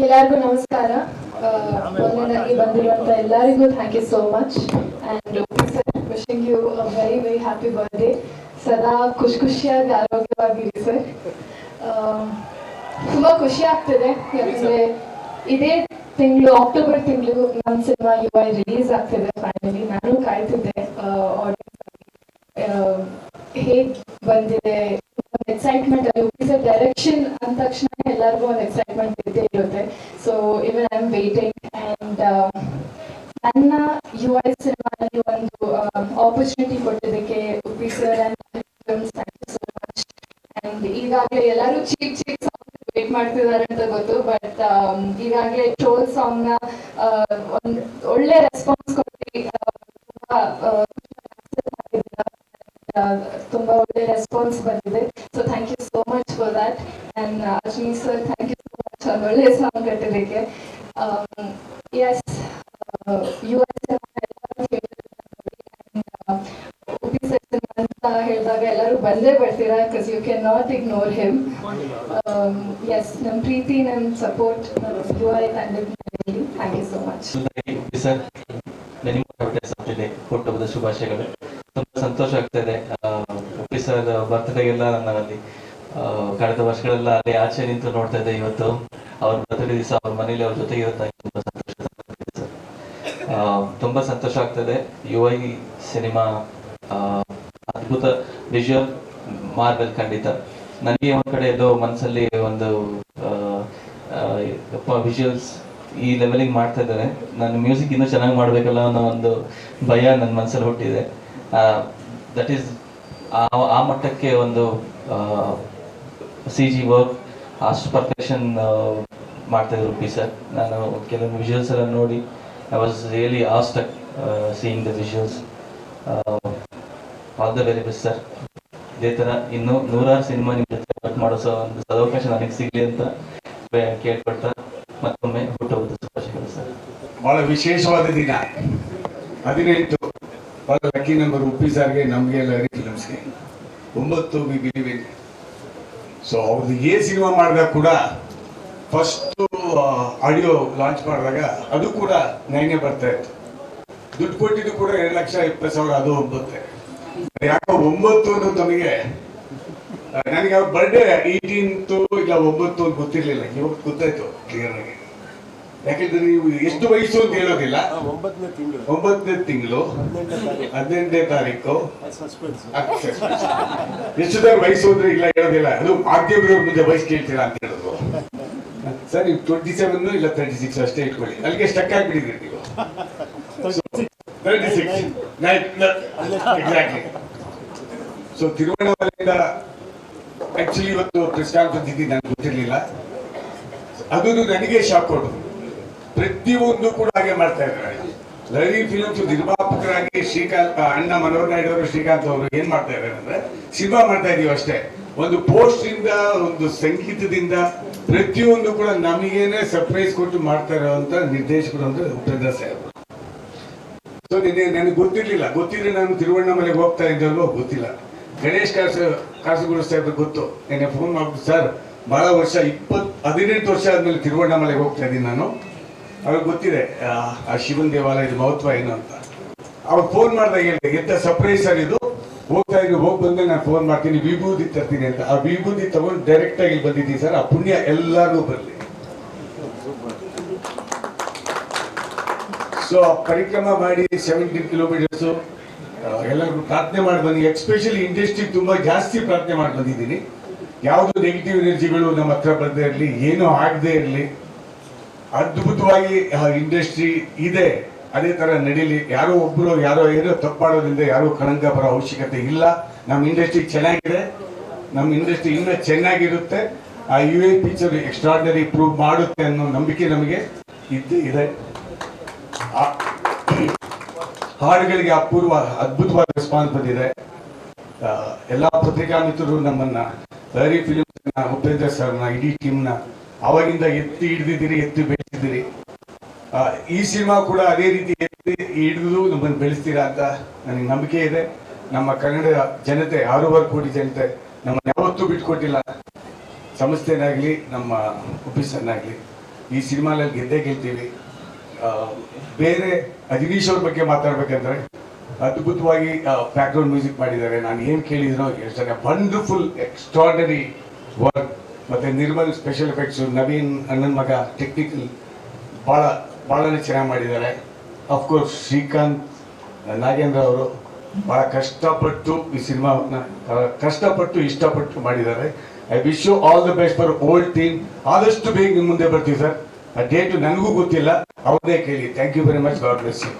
ಎಲ್ಲರಿಗೂ ನಮಸ್ಕಾರ. ಮೊದಲನೇದಾಗಿ ಬಂದಿರುವಂತ ಎಲ್ಲರಿಗೂ thank you so much and wishing you very very happy birthday ಸದಾ ಖುಷಿ ಖುಷಿಯಾಗಿ ಆರೋಗ್ಯವಾಗಿರಿ ಸರ್. ತುಂಬಾ ಖುಷಿ ಆಗ್ತಿದೆ. ಯಾಕಂದ್ರೆ ಇದೇ ತಿಂಗಳು ಅಕ್ಟೋಬರ್ ತಿಂಗಳು ನಮ್ಮ ಸಿನಿಮಾ ಯು ಐ ರಿಲೀಸ್ ಆಗ್ತಿದೆ ಫೈನಲಿ ನಾನು ಕಾಯ್ತಿದ್ದೆ ಆಡಿಯನ್ಸ್ ಹೇಗ್ ಬಂದಿದೆ ಎಕ್ಸೈಟ್ಮೆಂಟ್ ಅಲ್ಲಿ ಡೈರೆಕ್ಷನ್ ಅಂದ ತಕ್ಷಣ ಎಲ್ಲರಿಗೂ ಒಂದು ಎಕ್ಸೈಟ್ಮೆಂಟ್ ಇದ್ದೇ ಇರುತ್ತೆ so even I am waiting and ನನ್ನ ಯು ಐ ಸಿನಿಮಾದಲ್ಲಿ ಒಂದು ಆಪರ್ಚುನಿಟಿ ಕೊಟ್ಟಿದ್ದಕ್ಕೆ ಉಪ್ಪಿ ಸರ್ ಮಚ್ ಅಂಡ್ ಈಗಾಗಲೇ ಎಲ್ಲರೂ ಚೀಪ್ ಚೀಪ್ ಸಾಂಗ್ ವೇಟ್ ಮಾಡ್ತಿದ್ದಾರೆ ಅಂತ ಗೊತ್ತು ಬಟ್ ಈಗಾಗಲೇ ಟ್ರೋಲ್ ಸಾಂಗ್ನ ಒಂದ್ ಒಳ್ಳೆ ರೆಸ್ಪಾನ್ಸ್ ಕೊಟ್ಟು ತುಂಬಾ ಒಳ್ಳೆ ರೆಸ್ಪಾನ್ಸ್ ಬಂದಿದೆ. So thank you so much for that and Ashwini sir thank you so much ಒಳ್ಳೆ song ಕಟ್ಟಿದ್ದಕ್ಕೆ. Yes you yes Uppi sir ಹೇಳಿದಾಗ ಎಲ್ಲರೂ ಬಂದೇ ಬರ್ತೀರಾ? Because you can not ignore him yes ನಮ್ಮ ಪ್ರೀತಿ ನಮ್ಮ ಸಪೋರ್ಟ್ ಯು ಆರ್ ತಂಡದ thank you so much sir ನಿಮಗೆ ಶುಭಾಶಯಗಳು. ತುಂಬಾ ಸಂತೋಷ ಆಗ್ತದೆ. ಸರ್ ಬರ್ತ್ಡೇಗೆಲ್ಲ ನನ್ನಲ್ಲಿ. ಅಲ್ಲಿ ಕಳೆದ ವರ್ಷಗಳೆಲ್ಲ ಅಲ್ಲಿ ಆಚೆ ನಿಂತು ನೋಡ್ತಾ ಇದ್ದೆ ಇವತ್ತು. ಅವ್ರ ಬರ್ತ್ಡೇ ದಿವಸ ಅವ್ರ ಮನೇಲಿ ಅವ್ರ ಜೊತೆಗೆ ತುಂಬಾ ಸಂತೋಷ ಆ, ತುಂಬಾ ಸಂತೋಷ ಆಗ್ತದೆ. ಯುವ ಸಿನಿಮಾ ಅದ್ಭುತ ವಿಜುವಲ್ ಮಾರ್ಬಲ್ ಖಂಡಿತ. ನನಗೆ ಒಂದ್ ಕಡೆ ಎಲ್ಲೋ ಮನಸ್ಸಲ್ಲಿ ಒಂದು ವಿಜುವಲ್ಸ್ ಈ ಲೆವೆಲಿಗೆ ಮಾಡ್ತಾ ಇದ್ದಾರೆ. ನಾನು ಮ್ಯೂಸಿಕ್ ಇನ್ನೂ ಚೆನ್ನಾಗಿ ಮಾಡಬೇಕಲ್ಲ ಅನ್ನೋ ಒಂದು ಭಯ ನನ್ನ ಮನಸ್ಸಲ್ಲಿ ಹುಟ್ಟಿದೆ. ದಟ್ ಈಸ್ ಆ ಮಟ್ಟಕ್ಕೆ ಒಂದು ಸಿ ಜಿ ವರ್ಕ್ ಅಷ್ಟು ಪರ್ಫೆಕ್ಷನ್ ಮಾಡ್ತಾ ಇದ್ರು ಪಿ ಸರ್ ನಾನು ಕೆಲವೊಂದು ವಿಜುವಲ್ಸ್ ಎಲ್ಲ ನೋಡಿ I was really awestruck seeing the visuals all the very best sir ಇದೇ ಥರ ಇನ್ನು ನೂರಾರು ಸಿನಿಮಾ ನಿಮ್ಮ ಜೊತೆ ವರ್ಕ್ ಮಾಡೋ ಒಂದು ಸದವಕಾಶ ನನಗೆ ಸಿಗಲಿ ಅಂತ ಕೇಳ್ಪಡ್ತಾ ಮತ್ತೊಮ್ಮೆ ಹುಟ್ಟುಹಬ್ಬದ ಶುಭಾಶಯಗಳು ಸರ್ ಬಹಳ ವಿಶೇಷವಾದ ದಿನ. ಹದಿನೆಂಟು ಬಹಳ ಲಕ್ಕಿ ನಂಬರ್ ಉಪ್ಪಿ ಸಾರ್ಗೆ ನಮಗೆ ಎಲ್ಲರಿಗೆ ಫಿಲಮ್ಸ್ಗೆ ಒಂಬತ್ತು ಬಿ ಬಿಲಿವ್ ಇನ್ ಸೊ ಅವ್ರದ್ದು ಏ ಸಿನಿಮಾ ಮಾಡಿದಾಗ ಕೂಡ ಫಸ್ಟ್ ಆಡಿಯೋ ಲಾಂಚ್ ಮಾಡಿದಾಗ ಅದು ಕೂಡ ನೈನೇ ಬರ್ತಾ ಇತ್ತು. ದುಡ್ಡು ಕೊಟ್ಟಿದ್ದು ಕೂಡ ಎರಡು ಲಕ್ಷ ಇಪ್ಪತ್ತು ಸಾವಿರ, ಅದು ಒಂಬತ್ತೆ. ಯಾಕೋ ಒಂಬತ್ತು ಅನ್ನೋದು ತಮಗೆ ನನಗೆ ಅವ್ರ ಬರ್ಡೇ ಏಯ್ಟೀನ್ತು ಇಲ್ಲ ಒಂಬತ್ತು ಅಂತ ಗೊತ್ತಿರ್ಲಿಲ್ಲ ಇವಾಗ ಗೊತ್ತಾಯ್ತು ಕ್ಲಿಯರ್ ಆಗಿ. ಯಾಕೆಂದ್ರೆ ನೀವು ಎಷ್ಟು ವಯಸ್ಸು ಅಂತ ಹೇಳೋದಿಲ್ಲ? ಒಂಬತ್ತನೇ ತಿಂಗಳು. ಹದಿನೆಂಟನೇ ತಾರೀಕು. ಎಷ್ಟುದಾರ ವಯಸ್ಸು ಅಂದ್ರೆ ಇಲ್ಲ ಹೇಳೋದಿಲ್ಲ ಅದು ಮಾಧ್ಯಮದ ಮುಂದೆ ವಯಸ್ಸು ಕೇಳ್ತೀರಾ ಅಂತ ಹೇಳೋದು. ಸರ್ ನೀವು ಟ್ವೆಂಟಿ ಸೆವೆನ್ ಇಲ್ಲ ತರ್ಟಿ ಸಿಕ್ಸ್ ಅಷ್ಟೇ ಇಟ್ಕೊಳ್ಳಿ. ಅಲ್ಲಿಗೆ ಸ್ಟಕ್ ಆಗಿಬಿಟ್ಟಿದ್ರಿ ನೀವು. ತರ್ಟಿ ಸಿಕ್ಸ್ ಎಕ್ಸಾಕ್ಟ್ಲಿ ಸೊ ತಿರುವಣ್ಣಾಮಲೆಯಿಂದ ಆಕ್ಚುಲಿ ಇವತ್ತು ಪ್ರೆಸ್ ಕಾನ್ಫರೆನ್ಸ್ ಇದ್ದೀನಿ ನನಗೆ ಗೊತ್ತಿರಲಿಲ್ಲ ನನಗೆ ಶಾಕ್ ಕೊಡು. ಪ್ರತಿಯೊಂದು ಕೂಡ ಹಾಗೆ ಮಾಡ್ತಾ ಇದ್ದಾರೆ. ಲಹರಿ ಫಿಲ್ಮ್ಸ್ ನಿರ್ಮಾಪಕರಾಗಿ ಶ್ರೀಕಾಂತ್ ಅಣ್ಣ ಮನೋಹರ್ ನಾಯ್ಡು ಅವರು, ಶ್ರೀಕಾಂತ್ ಅವರು ಏನ್ ಮಾಡ್ತಾ ಇದ್ದಾರೆ ಅಂದ್ರೆ, ಸಿನಿಮಾ ಮಾಡ್ತಾ ಇದೀವಿ ಅಷ್ಟೇ. ಒಂದು ಪೋಸ್ಟ್ ಇಂದ, ಒಂದು ಸಂಗೀತದಿಂದ ಪ್ರತಿಯೊಂದು ಕೂಡ ನಮಗೇನೆ ಸರ್ಪ್ರೈಸ್ ಕೊಟ್ಟು ಮಾಡ್ತಾ ಇರೋಂತ ನಿರ್ದೇಶಕರು ಅಂದ್ರೆ ಉಪೇಂದ್ರ ಸಾಹೇಬ್ ಸೊ ನನಗೆ ಗೊತ್ತಿರ್ಲಿಲ್ಲ. ಗೊತ್ತಿದ್ರೆ ನಾನು ತಿರುವಣ್ಣಾಮಲೆಗೆ ಹೋಗ್ತಾ ಇದ್ದಲ್ವೋ ಗೊತ್ತಿಲ್ಲ. ಗಣೇಶ್ ಕಾಸ ಕಾಸರಗೋಡು ಸಾಹೇಬ್ರಿಗೆ ಗೊತ್ತು. ನೆನ್ನೆ ಫೋನ್ ಮಾಡ್ಬಿಟ್ಟು ಸರ್ ಬಹಳ ವರ್ಷ ಇಪ್ಪತ್ ಹದಿನೆಂಟು ವರ್ಷ ಆದಮೇಲೆ ತಿರುವಣ್ಣಾಮಲೆಗೆ ಹೋಗ್ತಾ ಇದ್ದೀನಿ ನಾನು. ಅವ್ರಿಗೆ ಗೊತ್ತಿದೆ ಆ, ಆ ಶಿವನ್ ದೇವಾಲಯದ ಮಹತ್ವ ಏನು ಅಂತ. ಅವ್ರು ಫೋನ್ ಮಾಡಿದಾಗ ಹೇಳಿದೆ ಎಂತ ಸರ್ಪ್ರೈಸ್ ಸರ್ ಇದು? ಹೋಗ್ತಾ ಇದ್ವಿ ಹೋಗಿ ಬಂದ್ರೆ ನಾನು ಫೋನ್ ಮಾಡ್ತೀನಿ ವಿಭೂತಿ ತರ್ತೀನಿ ಅಂತ. ಆ ವಿಭೂತಿ ತಗೊಂಡು ಡೈರೆಕ್ಟ್ ಆಗಿ ಬಂದಿದ್ದೀನಿ ಸರ್ ಆ ಪುಣ್ಯ ಎಲ್ಲರಿಗೂ ಬರಲಿ. ಸೊ ಪರಿಕ್ರಮ ಮಾಡಿ ಸೆವೆಂಟೀನ್ ಕಿಲೋಮೀಟರ್ಸ್ ಎಲ್ಲರಿಗೂ ಪ್ರಾರ್ಥನೆ ಮಾಡಿ ಬಂದಿ ಎಕ್ಸ್ಪೆಷಲಿ ಇಂಡಸ್ಟ್ರಿ ತುಂಬಾ ಜಾಸ್ತಿ ಪ್ರಾರ್ಥನೆ ಮಾಡಿ ಬಂದಿದ್ದೀನಿ. ಯಾವುದು ನೆಗೆಟಿವ್ ಎನರ್ಜಿಗಳು ನಮ್ಮ ಹತ್ರ ಬರದೇ ಇರಲಿ, ಏನೂ ಆಗದೆ ಇರಲಿ, ಅದ್ಭುತವಾಗಿ ಇಂಡಸ್ಟ್ರಿ ಇದೆ. ಅದೇ ತರ ನಡೀಲಿ. ಯಾರೋ ಒಬ್ಬರು ಯಾರೋ ಏನೋ ತಪ್ಪಾಡೋದ್ರಿಂದ ಯಾರೋ ಕಳಂಕ ಬರೋ ಅವಶ್ಯಕತೆ ಇಲ್ಲ. ನಮ್ಮ ಇಂಡಸ್ಟ್ರಿ ಚೆನ್ನಾಗಿದೆ. ನಮ್ಮ ಇಂಡಸ್ಟ್ರಿ ಇನ್ನೂ ಚೆನ್ನಾಗಿರುತ್ತೆ. ಆ U A picture extraordinary prove ಮಾಡುತ್ತೆ ಅನ್ನೋ ನಂಬಿಕೆ ನಮಗೆ ಇದ್ದೇ ಇದೆ. ಹಾಡುಗಳಿಗೆ ಅಪೂರ್ವ ಅದ್ಭುತವಾದ ರೆಸ್ಪಾನ್ಸ್ ಬಂದಿದೆ. ಎಲ್ಲಾ ಪತ್ರಿಕಾ ಮಿತ್ರರು ನಮ್ಮನ್ನ ಲಹರಿ ಫಿಲಿಮ್ ಉಪೇಂದ್ರ ಸರ್ನ ಇಡೀ ಟೀಮ್ನ ಅವಾಗಿಂದ ಎತ್ತಿ ಹಿಡಿದಿದ್ದೀರಿ, ಎತ್ತಿ ಬೆಳೆಸಿದ್ದೀರಿ. ಈ ಸಿನಿಮಾ ಕೂಡ ಅದೇ ರೀತಿ ಎತ್ತಿ ಹಿಡಿದು ನಮ್ಮನ್ನು ಬೆಳೆಸ್ತೀರಾ ಅಂತ ನನಗೆ ನಂಬಿಕೆ ಇದೆ. ನಮ್ಮ ಕನ್ನಡ ಜನತೆ, ಆರೂವರೆ ಕೋಟಿ ಜನತೆ ನಮ್ಮನ್ನು ಯಾವತ್ತೂ ಬಿಟ್ಕೊಟ್ಟಿಲ್ಲ. ಸಂಸ್ಥೆನಾಗ್ಲಿ ನಮ್ಮ ಆಫೀಸರ್ನಾಗಲಿ ಈ ಸಿನಿಮಾನಲ್ಲಿ ಗೆದ್ದೇ ಗೆಲ್ತೀವಿ. ಬೇರೆ ಅಜನೀಶ್ ಅವ್ರ ಬಗ್ಗೆ ಮಾತಾಡ್ಬೇಕಂದ್ರೆ ಅದ್ಭುತವಾಗಿ ಬ್ಯಾಕ್ಗ್ರೌಂಡ್ ಮ್ಯೂಸಿಕ್ ಮಾಡಿದ್ದಾರೆ. ನಾನು ಏನು ಕೇಳಿದ್ರು ಹೇಳ್ತಾನೆ. ವಂಡರ್ಫುಲ್ ಎಕ್ಸ್ಟ್ರಾರ್ಡನರಿ ವರ್ಕ್ ಮತ್ತೆ ನಿರ್ಮಲ್ ಸ್ಪೆಷಲ್ ಎಫೆಕ್ಟ್ಸು ನವೀನ್ ಅಣ್ಣನ ಮಗ ಟೆಕ್ನಿಕಲ್ ಭಾಳ, ಭಾಳನೇ ಚೆನ್ನಾಗಿ ಮಾಡಿದ್ದಾರೆ. ಅಫ್ಕೋರ್ಸ್ ಶ್ರೀಕಾಂತ್, ನಾಗೇಂದ್ರ ಅವರು ಭಾಳ ಕಷ್ಟಪಟ್ಟು ಈ ಸಿನಿಮಾವನ್ನ ಕಷ್ಟಪಟ್ಟು ಇಷ್ಟಪಟ್ಟು ಮಾಡಿದ್ದಾರೆ. I wish you all the best for whole team ಆದಷ್ಟು ಬೇಗ ಮುಂದೆ ಬರ್ತೀವಿ ಸರ್ ಆ ಡೇಟು ನನಗೂ ಗೊತ್ತಿಲ್ಲ. ಅವ್ರದೇ ಕೇಳಿ. Thank you very much God bless you